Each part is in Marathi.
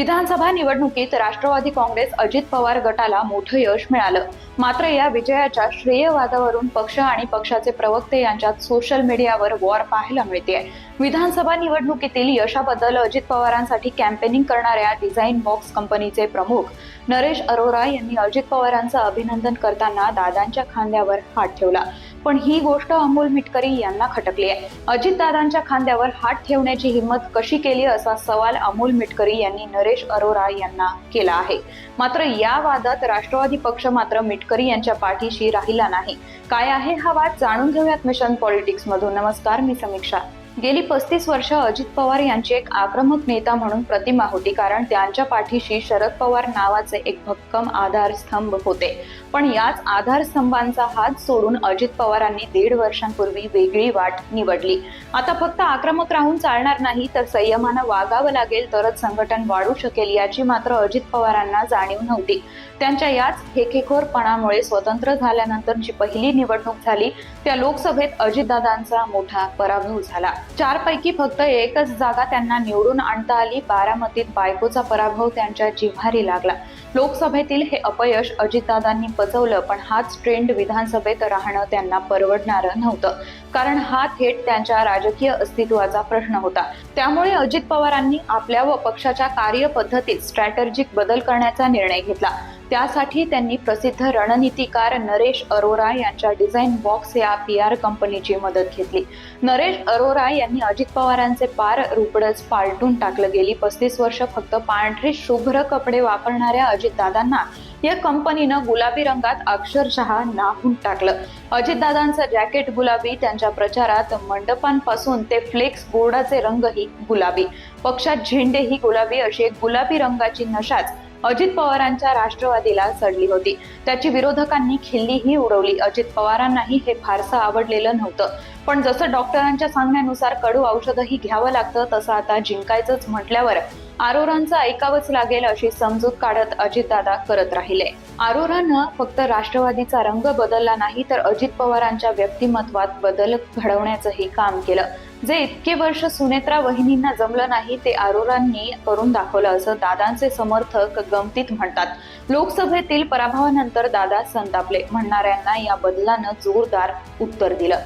विधानसभा निवडणुकीत राष्ट्रवादी काँग्रेस अजित पवार गटाला मोठं यश मिळालं. मात्र या विजयाच्या श्रेयवादावरून पक्ष आणि पक्षाचे प्रवक्ते यांच्यात सोशल मीडियावर वॉर पाहायला मिळते विधानसभा निवडणुकीतील यशाबद्दल अजित पवारांसाठी कॅम्पेनिंग करणाऱ्या डिझाईन बॉक्स कंपनीचे प्रमुख नरेश अरोरा यांनी अजित पवारांचं अभिनंदन करताना दादांच्या खांद्यावर हात ठेवला. पण ही गोष्ट अमोल मिटकरी यांना खटकली आहे. अजितदादांच्या खांद्यावर हात ठेवण्याची हिंमत कशी केली असा सवाल अमोल मिटकरी यांनी नरेश अरोरा यांना केला आहे. मात्र या वादात राष्ट्रवादी पक्ष मात्र मिटकरी यांच्या पाठीशी राहिला नाही. काय आहे हा वाद जाणून घेऊयात मिशन पॉलिटिक्स मधून. नमस्कार मी समीक्षा. गेली पस्तीस वर्ष अजित पवार यांची एक आक्रमक नेता म्हणून प्रतिमा होती कारण त्यांच्या पाठीशी शरद पवार नावाचे एक भक्कम आधारस्तंभ होते. पण याच आधारस्तंभांचा हात सोडून अजित पवारांनी दीड वर्षांपूर्वी वेगळी वाट निवडली. आता फक्त आक्रमक राहून चालणार नाही तर संयमानं वागावं लागेल तरच संघटन वाढू शकेल याची मात्र अजित पवारांना जाणीव नव्हती. त्यांच्या याच हेकेखोरपणामुळे स्वतंत्र झाल्यानंतर जी पहिली निवडणूक झाली. त्या लोकसभेत अजितदादांचा मोठा पराभव झाला. चार पैकी फक्त एकच जागा त्यांना निवडून आणता आली. बारामतीत बायकोचा पराभव त्यांच्या जिव्हारी लागला. लोकसभेतील हे अपयश अजितदादांनी पचवलं पण हाच ट्रेंड विधानसभेत राहणं त्यांना परवडणारं नव्हतं. कारण हा थेट त्यांच्या राजकीय अस्तित्वाचा प्रश्न होता. त्यामुळे अजित पवारांनी आपल्या व पक्षाच्या कार्यपद्धतीत स्ट्रॅटर्जिक बदल करण्याचा निर्णय घेतला. त्यासाठी त्यांनी प्रसिद्ध रणनीतिकार नरेश अरोरा यांच्या डिझाईन बॉक्स या पी आर कंपनीची मदत घेतली. नरेश अरोरा यांनी अजित पवारांचे पार रुपडच पालटून टाकलं. गेली पस्तीस वर्ष फक्त पांढरे शुभ्र कपडे वापरणाऱ्या अजितदादांना या कंपनीनं गुलाबी रंगात अक्षरशः नाहून टाकलं. अजितदादांचं जॅकेट गुलाबी त्यांच्या प्रचारात मंडपांपासून ते फ्लेक्स बोर्डाचे रंगही गुलाबी. पक्षात झेंडेही गुलाबी अशी एक गुलाबी रंगाची नशाच अजित पवारांच्या राष्ट्रवादीला चढली होती. त्याची विरोधकांनी खिल्लीही उडवली. अजित पवारांनाही हे फारसं आवडलेलं नव्हतं. पण जसं डॉक्टरांच्या सांगण्यानुसार कडू औषधही घ्यावं लागतं तसं आता जिंकायचंच म्हटल्यावर आरोरांचं ऐकावंच लागेल अशी समजूत काढत अजितदादा करत राहिले. आरोरानं फक्त राष्ट्रवादीचा रंग बदलला नाही तर अजित पवारांच्या व्यक्तिमत्वात बदल घडवण्याचंही काम केलं. जे इतके वर्ष सुनेत्रा वहिनींना जमलं नाही ते आरोरांनी करून दाखवलं असं दादांचे समर्थक गमतीत म्हणतात. लोकसभेतील पराभवानंतर दादा संतापले. म्हणणाऱ्यांना या बदलानं जोरदार उत्तर दिलं.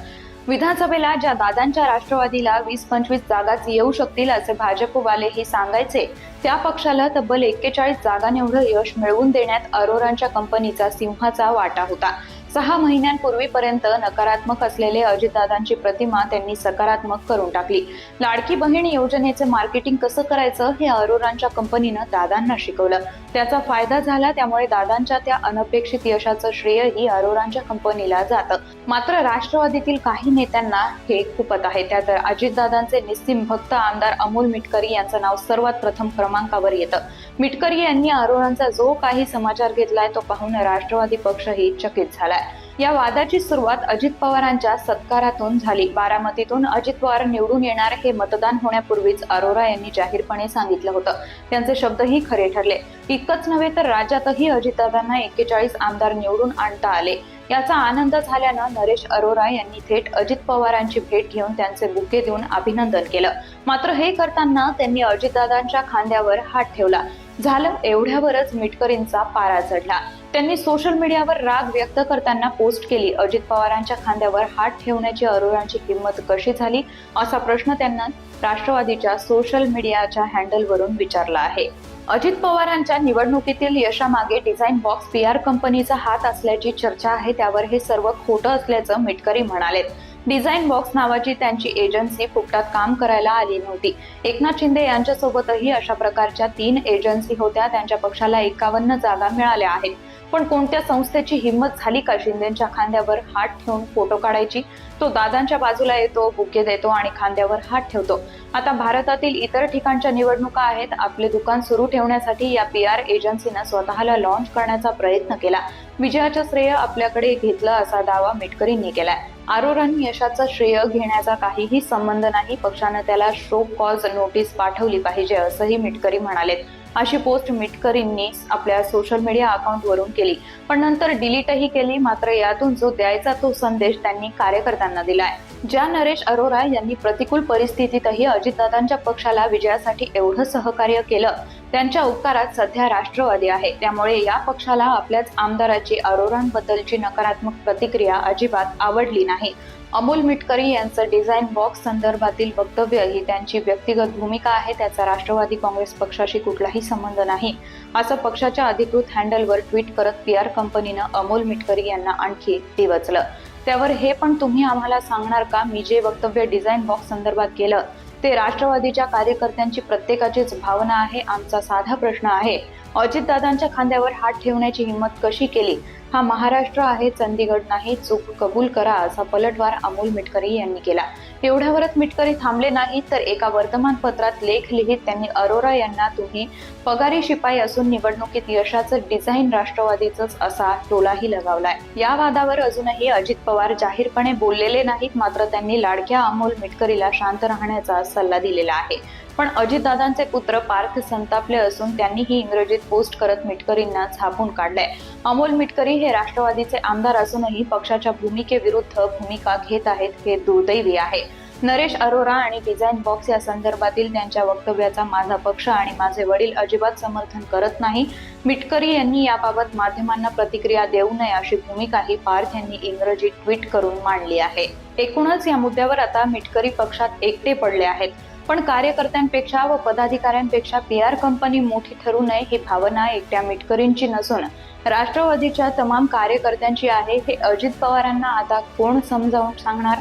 विधानसभेला ज्या दादांच्या राष्ट्रवादीला वीस पंचवीस जागाच येऊ शकतील असे भाजपवाले हे सांगायचे त्या पक्षाला तब्बल एक्केचाळीस जागांएवढं यश मिळवून देण्यात अरोरांच्या कंपनीचा सिंहाचा वाटा होता. सहा महिन्यांपूर्वीपर्यंत नकारात्मक असलेले अजितदादांची प्रतिमा त्यांनी सकारात्मक करून टाकली. लाडकी बहीण योजनेचे मार्केटिंग कसं करायचं हे अरोरांच्या कंपनीनं दादांना शिकवलं. त्याचा फायदा झाला त्यामुळे दादांच्या त्या अनपेक्षित यशाचं श्रेयही अरोरांच्या कंपनीला जातं. मात्र राष्ट्रवादीतील काही नेत्यांना हे खुपत आहे. त्यात अजितदादांचे निस्सीम भक्त आमदार अमोल मिटकरी यांचं नाव सर्वात प्रथम क्रमांकावर येतं. मिटकरी यांनी अरोरांचा जो काही समाचार घेतलाय तो पाहून राष्ट्रवादी पक्षही चकित झालाय. या वादाची सुरुवात अजित पवारांच्या सत्कारातून झाली. बारामतीतून अजित पवार निवडून येणार हे मतदान होण्यापूर्वीच अरोरा यांनी जाहीरपणे सांगितलं होतं. त्यांचे शब्दही खरे ठरले. इतकंच नव्हे तर राज्यातही अजितदादांना एक्केचाळीस आमदार निवडून आणता आले. याचा आनंद झाल्यानं नरेश अरोरा यांनी थेट अजित पवारांची भेट घेऊन त्यांचे बुके देऊन अभिनंदन केलं. मात्र हे करताना त्यांनी अजितदादांच्या खांद्यावर हात ठेवला. झालं एवढ्यावरच मिटकरींचा पारा चढला. त्यांनी सोशल मीडियावर राग व्यक्त करताना पोस्ट केली. अजित पवारांच्या खांद्यावर हात ठेवण्याची अरोरांची किंमत कशी झाली असा प्रश्न त्यांना राष्ट्रवादीच्या सोशल मीडियाच्या हँडलवरून विचारला आहे. अजित पवारांच्या निवडणुकीतील यशामागे डिझाईन बॉक्स पी आर कंपनीचा हात असल्याची चर्चा आहे त्यावर हे सर्व खोटं असल्याचं मिटकरी म्हणालेत. डिझाईन बॉक्स नावाची त्यांची एजन्सी फुकटात काम करायला आली नव्हती. एकनाथ शिंदे यांच्यासोबतही अशा प्रकारच्या तीन एजन्सी होत्या. त्यांच्या पक्षाला एकावन्न जागा मिळाल्या आहेत. पण कोणत्या संस्थेची हिंमत झाली का? शिंदेच्या खांद्यावर हात ठेवून फोटो काढायची? तो दादांच्या बाजूला येतो बुके देतो आणि खांद्यावर हात ठेवतो. आता भारतातील इतर ठिकाणच्या निवडणुका आहेत. आपले दुकान सुरू ठेवण्यासाठी या पी आर एजन्सीनं स्वतःला लॉन्च करण्याचा प्रयत्न केला. विजयाचं श्रेय आपल्याकडे घेतलं असा दावा मिटकरींनी केलाय. आरोरांनी यशाचं श्रेय घेण्याचा काहीही संबंध नाही पक्षानं त्याला शो कॉज नोटीस पाठवली पाहिजे असंही मिटकरी म्हणालेत. अशी पोस्ट मिटकरींनी आपल्या सोशल मीडिया अकाउंटवरून केली. पण नंतर डिलीटही केली मात्र यातून जो द्यायचा तो संदेश त्यांनी कार्यकर्त्यांना दिलाय. ज्या नरेश अरोरा यांनी प्रतिकूल परिस्थितीतही अजितदादांच्या पक्षाला विजयासाठी एवढं सहकार्य केलं त्यांच्या उपकारात सध्या राष्ट्रवादी आहे. त्यामुळे या पक्षाला आपल्याच आमदाराची अरोरांबद्दलची नकारात्मक प्रतिक्रिया अजिबात आवडली नाही. अमोल मिटकरी यांचं डिझाईन बॉक्स संदर्भातील वक्तव्य ही त्यांची व्यक्तिगत भूमिका आहे. त्याचा राष्ट्रवादी काँग्रेस पक्षाशी कुठलाही संबंध नाही. असं पक्षाच्या अधिकृत हँडलवर ट्विट करत पी आर कंपनीनं अमोल मिटकरी यांना आणखी डिवचलं त्यावर हे पण तुम्ही आम्हाला सांगणार का? मी जे वक्तव्य डिझाईन बॉक्स संदर्भात केलं ते राष्ट्रवादीच्या कार्यकर्त्यांची प्रत्येकाचीच भावना आहे. आमचा साधा प्रश्न आहे. अजितदादांच्या खांद्यावर हात ठेवण्याची हिंमत कशी केली? हा महाराष्ट्र आहे चंदीगड नाही चूक कबूल करा असा पलटवार अमोल मिटकरी यांनी केला. एवढ्यावरच मिटकरी थांबले नाही तर एका वर्तमानपत्रात लेख लिहित त्यांनी अरोरा यांना तुम्ही पगारी शिपाई असून निवडणुकीत यशाचं डिझाईन राष्ट्रवादीचंच असा टोलाही लगावलाय. या वादावर अजूनही अजित पवार जाहीरपणे बोललेले नाहीत मात्र त्यांनी लाडक्या अमोल मिटकरीला शांत राहण्याचा सल्ला दिलेला आहे. पण अजितदादांचे पुत्र पार्थ संतापले असून त्यांनीही इंग्रजीत पोस्ट करत मिटकरींना झापून काढलंय. अमोल मिटकरी हे राष्ट्रवादीचे आमदार असूनही पक्षाच्या भूमिकेविरुद्ध भूमिका घेत आहेत हे दुर्दैवी आहे. नरेश अरोरा आणि डिझाईन बॉक्स या संदर्भातील त्यांच्या वक्तव्याचा माझा पक्ष आणि माझे वडील अजिबात समर्थन करत नाही. मिटकरी यांनी याबाबत माध्यमांना प्रतिक्रिया देऊ नये अशी भूमिकाही पार्थ यांनी इंग्रजी ट्विट करून मांडली आहे. एकूणच या मुद्द्यावर आता मिटकरी पक्षात एकटे पडले आहेत. पण कार्यकर्त्यांपेक्षा व पदाधिकाऱ्यांपेक्षा पी आर कंपनी मोठी ठरू नये ही भावना एकट्या मिटकरींची नसून राष्ट्रवादीच्या तमाम कार्यकर्त्यांची आहे हे अजित पवारांना आता कोण समजावून सांगणार?